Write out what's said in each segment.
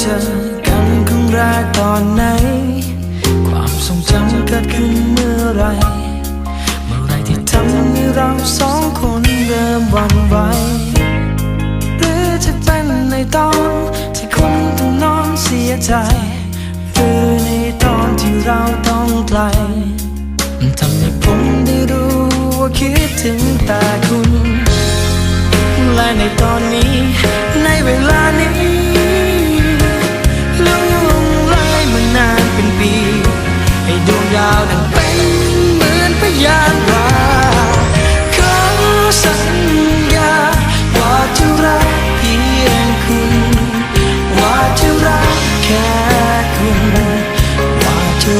เจอกันครั้งแรกตอนไหน ความทรงจำเกิดขึ้นเมื่อไร เมื่อไรที่ทำให้เราสองคนเริ่มวันไหวหรือจะเป็นในตอนที่คุณต้องนอนเสียใจ หรือในตอนที่เราต้องไกลทำให้ผมได้รู้ว่าคิดถึงแต่คุณ และในตอนนี้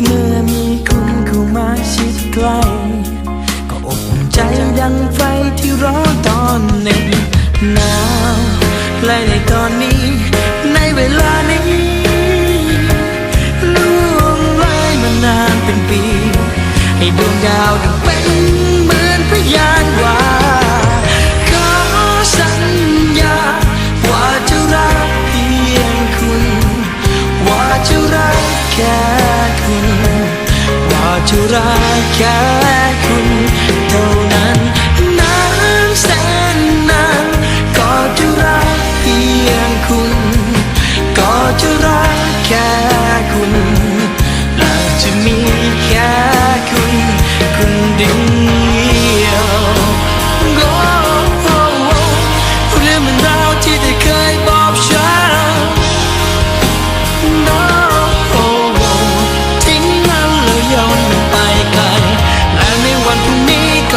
เมื่อมีคุณเข้ามาชิดใกล้ก็อบอุ่นใจดังไฟที่ร้อนตอนหนึ่งหนาวและในตอนนี้ในเวลานี้ล่วงเลยมานานเป็นปี ให้ดวงดาวดังเป็นเหมือนพยานว่าขอสัญญาว่าจะรักเพียงคุณ ว่าจะรักแค่ จะรักแค่คุณเท่านั้น